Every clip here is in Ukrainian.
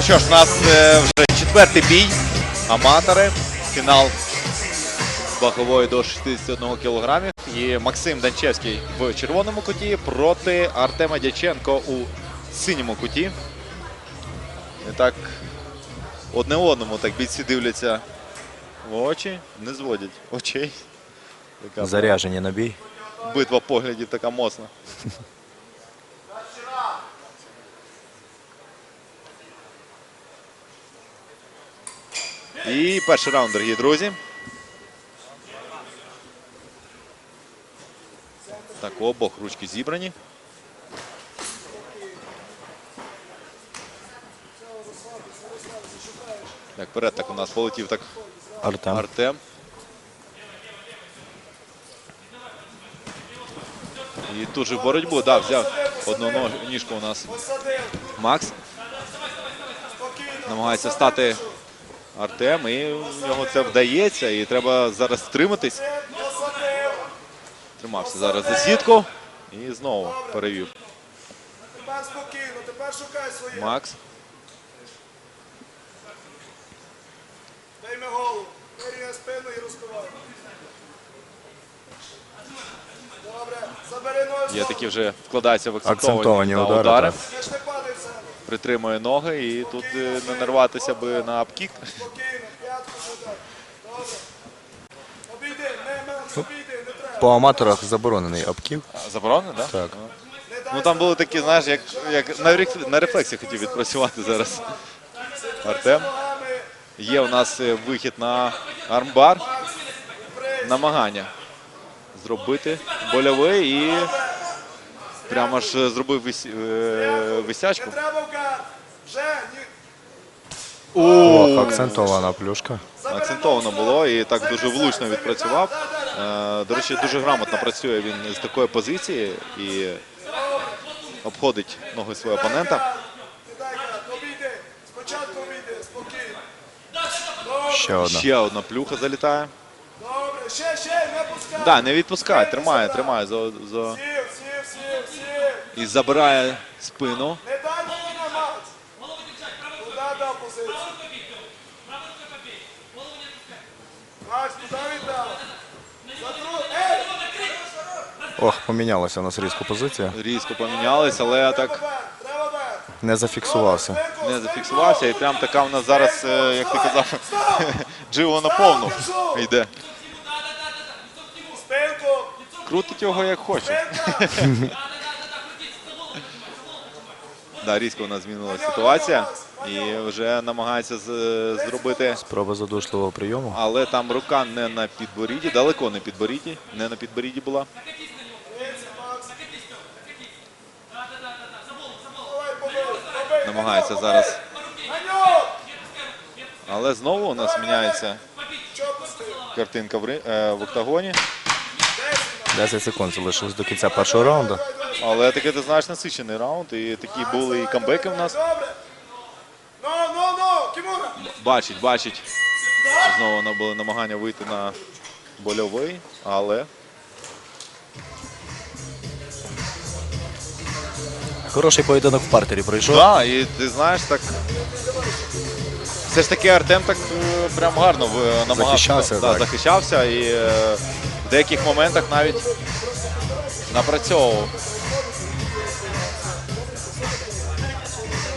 Ну що ж, у нас е, вже четвертий бій. Аматори. Фінал вагової до 61 кг. І Максим Данчевський в червоному куті проти Артема Дяченко у синьому куті. І так одне одному так бійці дивляться в очі, не зводять очей. Така Заряжені на бій. битва поглядів така моцна. І перший раунд, дорогі друзі. Так, обох ручки зібрані. Так, вперед так у нас полетів так Артем. Артем. І тут же в боротьбу, да, взяв одну ніжку у нас Макс. Намагається стати Артем, і в нього це вдається. І треба зараз стриматись. Тримався зараз за сітку і знову перевів. Тепер спокійно, тепер шукай своє. Макс. Дай голову, вирівняй спину і розкривай. Добре, забери. Є такі вже вкладаються в акцентовані, Акцентовані да, удари, удари. так. Притримує ноги і тут е, не нарватися би на апкік. По аматорах заборонений обків. Заборонено, так? Так. Ну там були такі, знаєш, як, як на, реф- на рефлексі хотів відпрацювати зараз. Артем. Є у нас е, вихід на армбар. Намагання зробити больовий і прямо ж зробив вис, е, висячку. треба в гар. Вже, ні. Ох, акцентована плюшка. Акцентовано було і так дуже влучно відпрацював. Е, До речі, дуже грамотно працює він з такої позиції і обходить ноги свого опонента. Ще одна. Ще одна плюха залітає. добре, ще, ще, не пускай. Да, не відпускає, тримає, тримає за, за... І забирає спину. Не дай мені на мать. Куди дав позицію? Макс, куди віддав? Затру... Ей! Ох, помінялася у нас різко позиція. Різко помінялись, але так. Не зафіксувався. Не зафіксувався. І прям така у нас зараз, е, як ти казав, дживо на повну йде. Крутить його як хоче. Да, різко у нас змінилася ситуація. І вже намагається зробити. Спроба задушливого прийому. Але там рука не на підборідді, далеко не підборідді, не на підборідді була. Намагається зараз. Але знову у нас міняється картинка в, е, в октагоні. 10 секунд залишилось до кінця першого раунду. Але таке, ти знаєш, насичений раунд. І такі були і камбеки в нас. Добре. Ну, ну, ну, Кімура. Бачить, бачить. Знову було намагання вийти на больовий, але Хороший поєдинок в партері пройшов. да, і ти знаєш, так все ж таки Артем так е, прям гарно намагався Захищався, да, так. захищався і е, в деяких моментах навіть напрацьовував.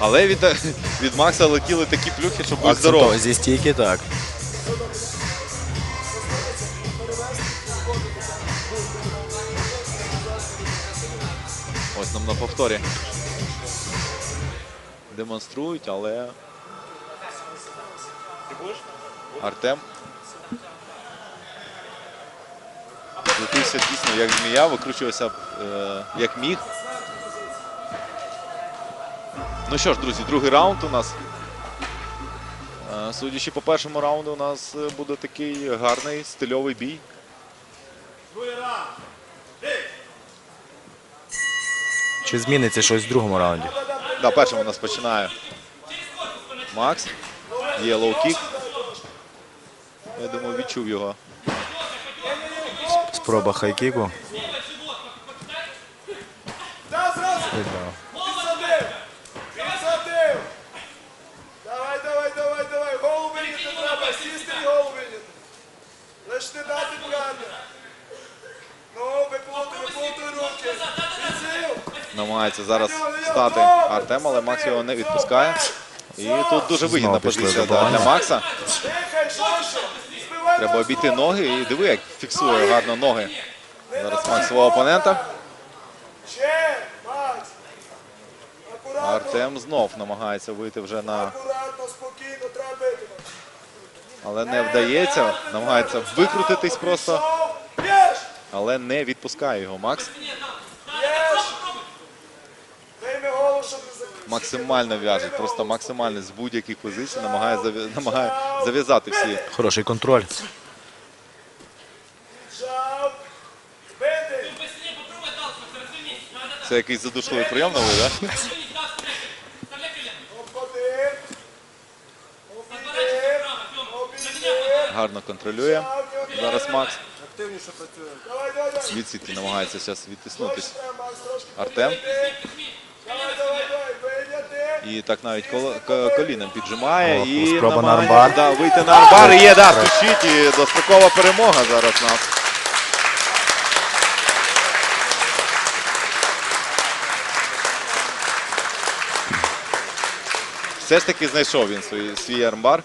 Але від, від Макса летіли такі плюхи, що будь здоровий. Зі стійки так. Ось нам на повторі демонструють, але Артем крутився дійсно як змія, викручувався е, як міг. Ну що ж, друзі, другий раунд у нас. Е, Судячи по першому раунду, у нас е, буде такий гарний стильовий бій. Чи зміниться щось в другому раунді? Да, першим у нас починає Макс. Є лоу-кік. Я думаю, відчув його. Спроба хайкіку. Да, зразу. Віддав. Підсадив. Підсадив. Намагається зараз стати Артем, але Макс його не відпускає. І тут дуже вигідна позиція да, для Макса. Треба обійти ноги і диви, як фіксує гарно ноги. Зараз Макс свого опонента. Артем знов намагається вийти вже на. Але не вдається. Намагається викрутитись просто, але не відпускає його Макс. Максимально в'яже, просто максимально з будь-яких позицій намагає, намагає зав'язати всі. Хороший контроль. Це якийсь задушливий прийом новий, так? Гарно контролює. Зараз Макс. Давай. Намагається зараз трошки. Артем. І так навіть коліном піджимає. О, і спроба на армбар. Да, вийти на армбар. І є, да, стучить. І дострокова перемога зараз нас. Все ж таки знайшов він свій, свій армбар.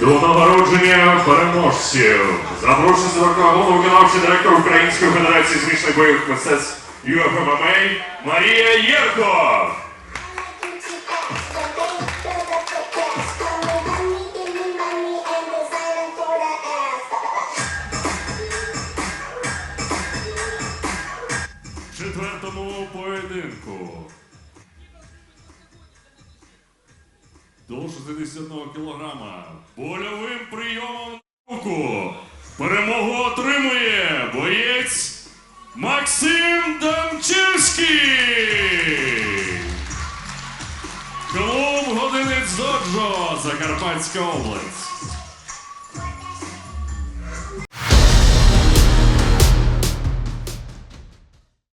До нагородження переможців запрошую до голову виконавчий директор Української Федерації змішаних бойових мистецтв ЮФММА Марія Єрко. Четвертому поєдинку. До 61 кілограма больовим прийомом руку перемогу отримує боєць Максим Дамчевський. Клуб Годинець Доджо, Закарпатська область.